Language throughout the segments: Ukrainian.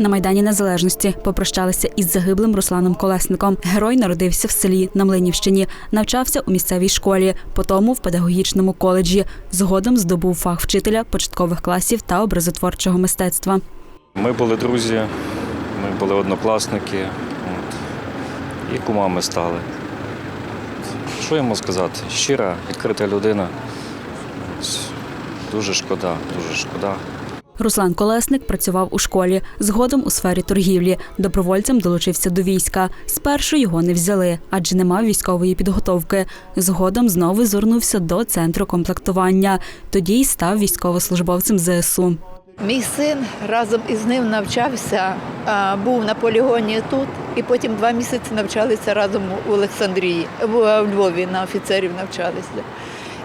На майдані Незалежності попрощалися із загиблим Русланом Колесником. Герой народився в селі на Млинівщині, навчався у місцевій школі, потім в педагогічному коледжі. Згодом здобув фах вчителя початкових класів та образотворчого мистецтва. Ми були друзі, ми були однокласники. От. І кумами стали. Що йому сказати? Щира, відкрита людина. Дуже шкода, дуже шкода. Руслан Колесник працював у школі, згодом у сфері торгівлі. Добровольцем долучився до війська. Спершу його не взяли, адже не мав військової підготовки. Згодом знову звернувся до центру комплектування. Тоді й став військовослужбовцем ЗСУ. Мій син разом із ним навчався, був на полігоні тут, і потім два місяці навчалися разом у Олександрії, в Львові на офіцерів навчалися.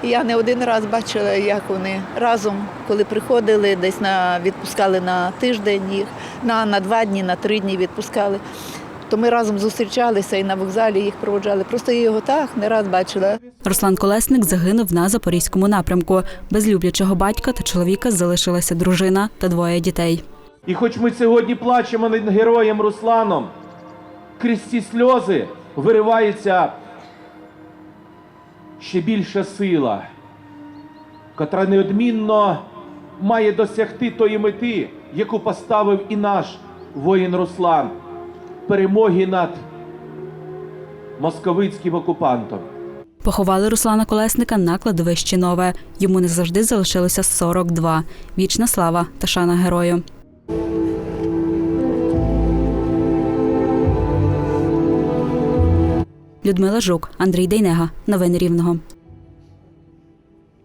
Я не один раз бачила, як вони разом, коли приходили, десь на відпускали на тиждень їх, на, на два дні, на три дні відпускали. То ми разом зустрічалися і на вокзалі їх проводжали. Просто я його так не раз бачила. Руслан Колесник загинув на запорізькому напрямку. Без люблячого батька та чоловіка залишилася дружина та двоє дітей. І хоч ми сьогодні плачемо над героєм Русланом, крізь ці сльози виривається ще більша сила, котра неодмінно має досягти тої мети, яку поставив і наш воїн Руслан перемоги над московицьким окупантом. Поховали Руслана Колесника на кладовищі Нове. Йому не завжди залишилося 42. Вічна слава та шана герою. Людмила Жук, Андрій Дейнега. Новини Рівного.